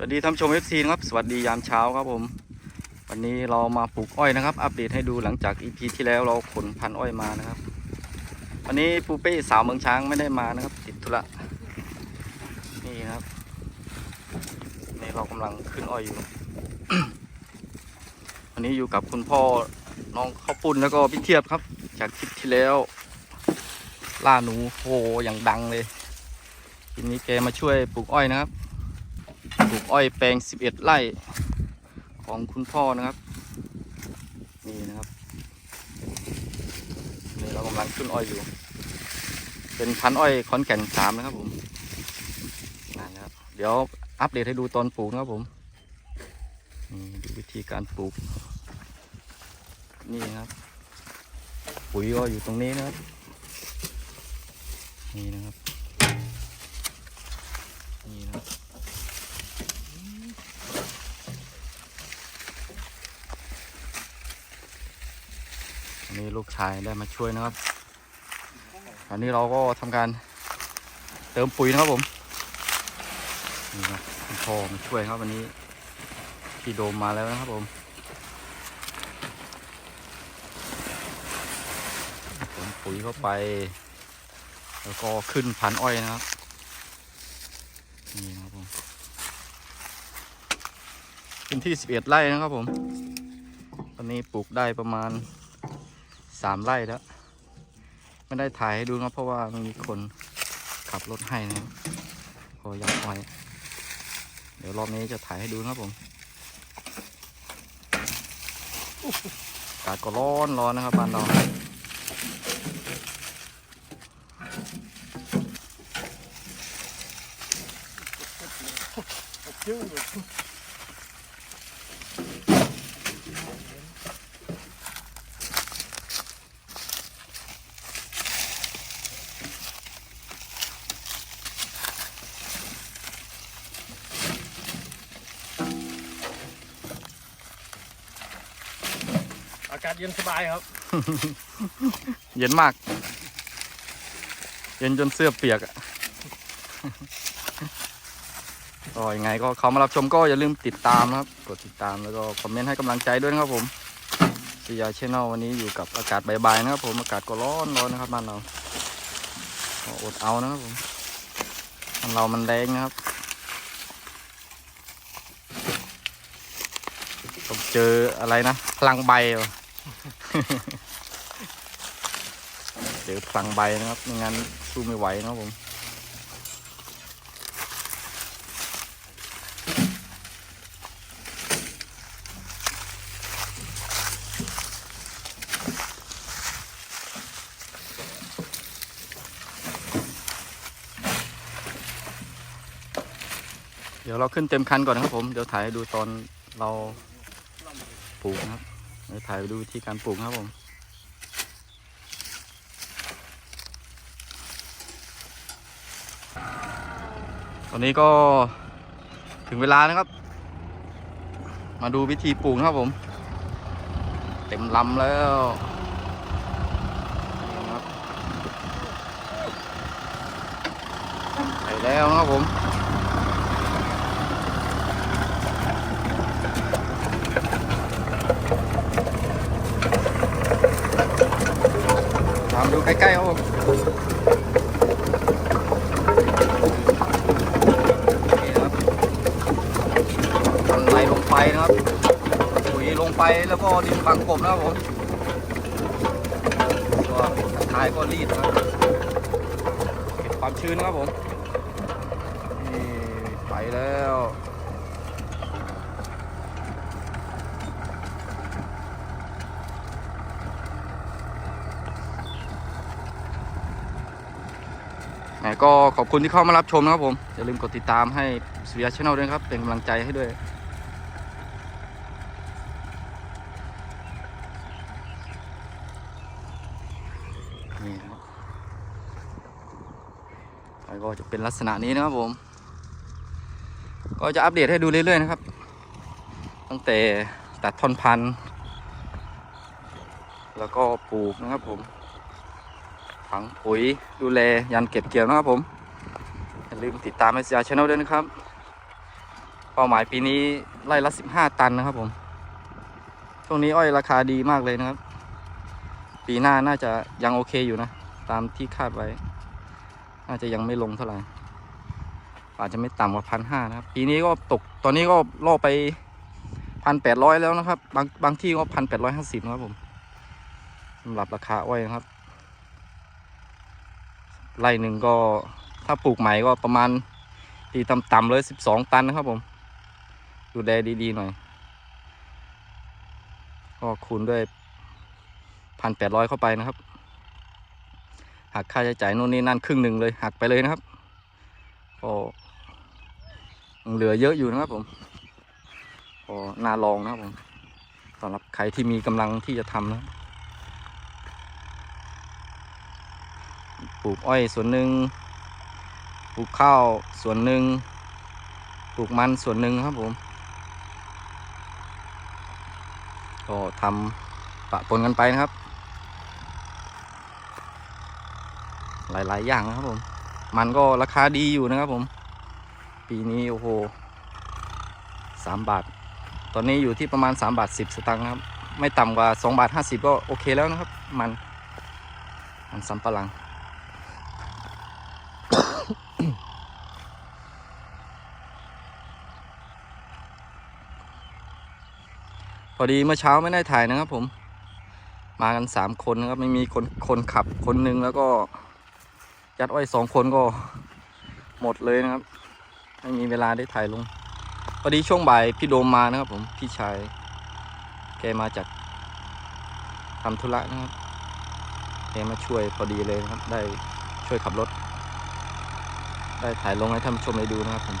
สวัสดีท่านชมเอฟซีนะครับ สวัสดียามเช้าครับผม วันนี้เรามาปลูกอ้อยนะครับ อัปเดตให้ดูหลังจากอีพีที่แล้วเราขนพันอ้อยมานะครับ วันนี้ปูเป้สาวเมืองช้างไม่ได้มานะครับ ติดธุระนี่ครับนี่เรากำลังขึ้นอ้อยอยู่ วันนี้อยู่กับคุณพ่อน้องข้าวปุ้นแล้วก็พี่เทียบครับ จากคลิปที่แล้ว ล่าหนูโหอย่างดังเลยทีนี้แกมาช่วยปลูกอ้อยนะครับ อ้อยแปลง 11 ไร่ของคุณพ่อนะครับ นี่นะครับนี่เรากำลังขึ้นอ้อยอยู่ เป็นพันอ้อยขอนแก่นสามนะครับผมนั่นนะครับ เดี๋ยวอัปเดตให้ดูตอนปลูกนะครับผมนี่ดูวิธีการปลูก นี่นะครับ ปุ๋ยก็อยู่ตรงนี้นะครับ นี่นะครับ นี่นะครับ นี้ลูกชายได้มาช่วยนะครับ อันนี้เราก็ทำการเติมปุ๋ยนะครับผมนี่ครับพ่อมาช่วยครับวันนี้พี่โดมมาแล้วนะครับผมเติมปุ๋ยเข้าไป แล้วก็ขึ้นพันอ้อยนะครับนี่นะครับผมพื้นที่ 11 ไร่นะครับผม ตอนนี้ปลูกได้ประมาณ สามไร่แล้ว ไม่ได้ถ่ายให้ดูนะเพราะว่ามันมีคนขับรถให้นะพออยากไว้เดี๋ยวรอบนี้จะถ่ายให้ดูนะผมอากาศก็ร้อนร้อนนะครับบ้านเราอาศเย็นสบายครับ เย็นมาก เย็นจนเสื้อเปียกอะก็ยังไงก็เขามารับชมก็อย่าลืมติดตามนะครับ กดติดตามแล้วก็คอมเมนต์ให้กำลังใจด้วยนะครับผมซียาชแนลวันนี้อยู่กับอากาศบายๆนะครับผมอากาศก็ร้อนร้อนนะครับบ้านเราอดเอานะครับผมบ้านเรามันแรงนะครับต้องเจออะไรนะพลังใบ เหรอเจอพลังใบนะครับไม่งั้นสู้ไม่ไหวนะผมเดี๋ยวเราขึ้นเต็มคันก่อนนะครับผม เดี๋ยวถ่ายให้ดูตอนเราปลูกนะครับ เดี๋ยวถ่ายไปดูวิธีการปลูกครับผมตอนนี้ก็ถึงเวลานะครับ มาดูวิธีปลูกนะครับผม เต็มลำแล้วไปแล้วนะครับผม ตามดู ใกล้ๆครับผมนี่นะครับมันไหลลงไปนะครับปุ๋ยลงไปแล้วก็ดินฝังกบนะครับผมท้ายก็รีดนะครับเก็บความชื้นนะครับผมนี่ไปแล้ว ก็ขอบคุณที่เข้ามารับชมนะครับผม อย่าลืมกดติดตามให้สุริยะช n แนลด้วยครับ เป็นกำลังใจให้ด้วยนี่นะครับก็จะเป็นลักษณะนี้นะครับผม ก็จะอัปเดตให้ดูเรื่อยๆนะครับ ตั้งแต่ตัดท่อนพันธุ์ แล้วก็ปลูกนะครับผม ฝังปุ๋ยดูแลยันเก็บเกี่ยวนะครับผม อย่าลืมติดตามไอซีอาช n แนลด้วยนะครับ เป้าหมายปีนี้ไร่ละสิบห้าตันนะครับผม ช่วงนี้อ้อยราคาดีมากเลยนะครับ ปีหน้าน่าจะยังโอเคอยู่นะ ตามที่คาดไว้ น่าจะยังไม่ลงเท่าไหร่อาจจะไม่ต่ำกว่าพันห้านะครับ ปีนี้ก็ตกตอนนี้ก็ล่อไปพันแปดร้อยแล้วนะครับ บางบางที่ก็พันแปดร้อยห้าสิบนะครับผมสำหรับราคาอ้อยนะครับ ไร่หนึ่งก็ถ้าปลูกใหม่ก็ประมาณตีต่ำๆเลยสิบสองตันนะครับผม ดูแลดีๆหน่อย ก็คูณด้วยพันแปดร้อยเข้าไปนะครับ หักค่าใช้จ่ายโน่นนี่นั่นครึ่งหนึ่งเลยหักไปเลยนะครับ ก็เหลือเยอะอยู่นะครับผมก็น่าลองนะครับผมสำหรับใครที่มีกำลังที่จะทำนะ ปลูกอ้อยส่วนหนึ่งปลูกข้าวส่วนหนึ่งปลูกมันส่วนหนึ่งครับผมก็ทำปะปนกันไปนะครับ หลายๆ อย่างนะครับผม มันก็ราคาดีอยู่นะครับผม ปีนี้โอ้โหสามบาท ตอนนี้อยู่ที่ประมาณสามบาทสิบสตางค์ครับ ไม่ต่ำกว่าสองบาทห้าสิบก็โอเคแล้วนะครับ มัน มันสำปะหลัง พอดีเมื่อเช้าไม่ได้ถ่ายนะครับผม มากันสามคนนะครับไม่มีคนคนขับคนหนึ่งแล้วก็ยัดอ้อยสองคนก็หมดเลยนะครับ ไม่มีเวลาได้ถ่ายลงพอดีช่วงบ่ายพี่โดมมานะครับ ผมพี่ชายแกมาจากทำธุระนะครับแกมาช่วยพอดีเลยนะครับ ได้ช่วยขับรถ ได้ถ่ายลงให้ท่านผู้ชมได้ดูนะครับผม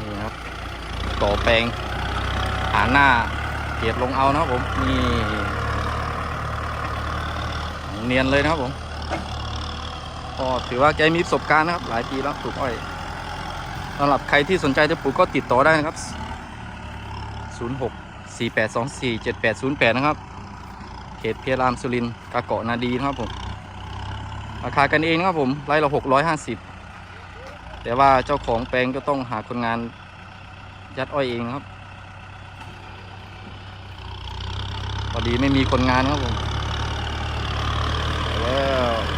นี่นะครับ ต่อแปลงหาหน้าเกียดลงเอานะครับผมนี่เนียนเลยนะครับผมก็ถือว่าแกมีประสบการณ์นะครับ หลายปีแล้วปลูกอ้อยสำหรับใครที่สนใจจะปลูกก็ติดต่อได้นะครับ 06 4824 7808 นะครับ เขตเพียรามสุรินทร์กเกาะนาดีนะครับผม ราคากันเองนะครับผมไร่ละ650 แต่ว่าเจ้าของแปลงก็ต้องหาคนงาน ยัดอ้อยเองครับพอดีไม่มีคนงานครับผมแล้ว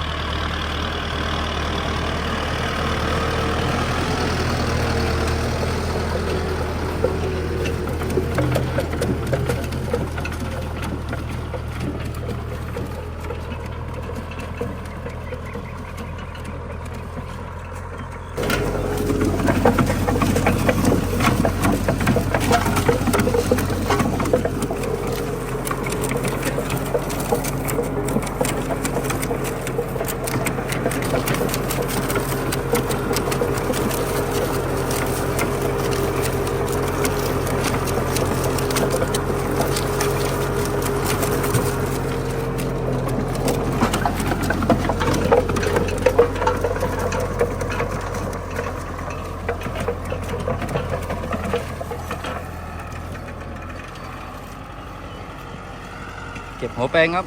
ก็บหัวแปลงครับ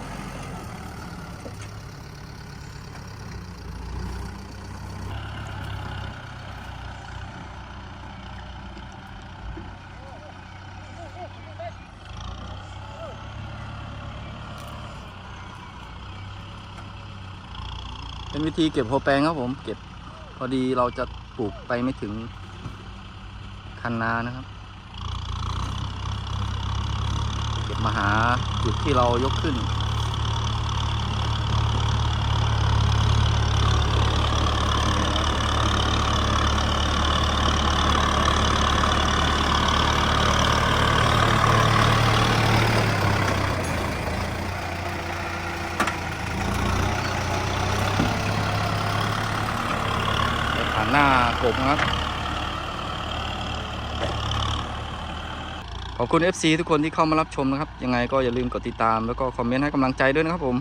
เป็นวิธีเก็บหัวแปลงครับผม เก็บพอดีเราจะปลูกไปไม่ถึงคันนานะครับ เก็บมาหาจุดที่เรายกขึ้น ผ่านหน้ากบนะครับ ขอบคุณ FC ทุกคนที่เข้ามารับชมนะครับ ยังไงก็อย่าลืมกดติดตามแล้วก็คอมเมนต์ให้กำลังใจด้วยนะครับผม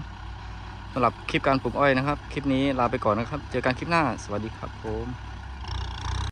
สำหรับคลิปการปลูกอ้อยนะครับ คลิปนี้ลาไปก่อนนะครับ เจอกันคลิปหน้า สวัสดีครับผม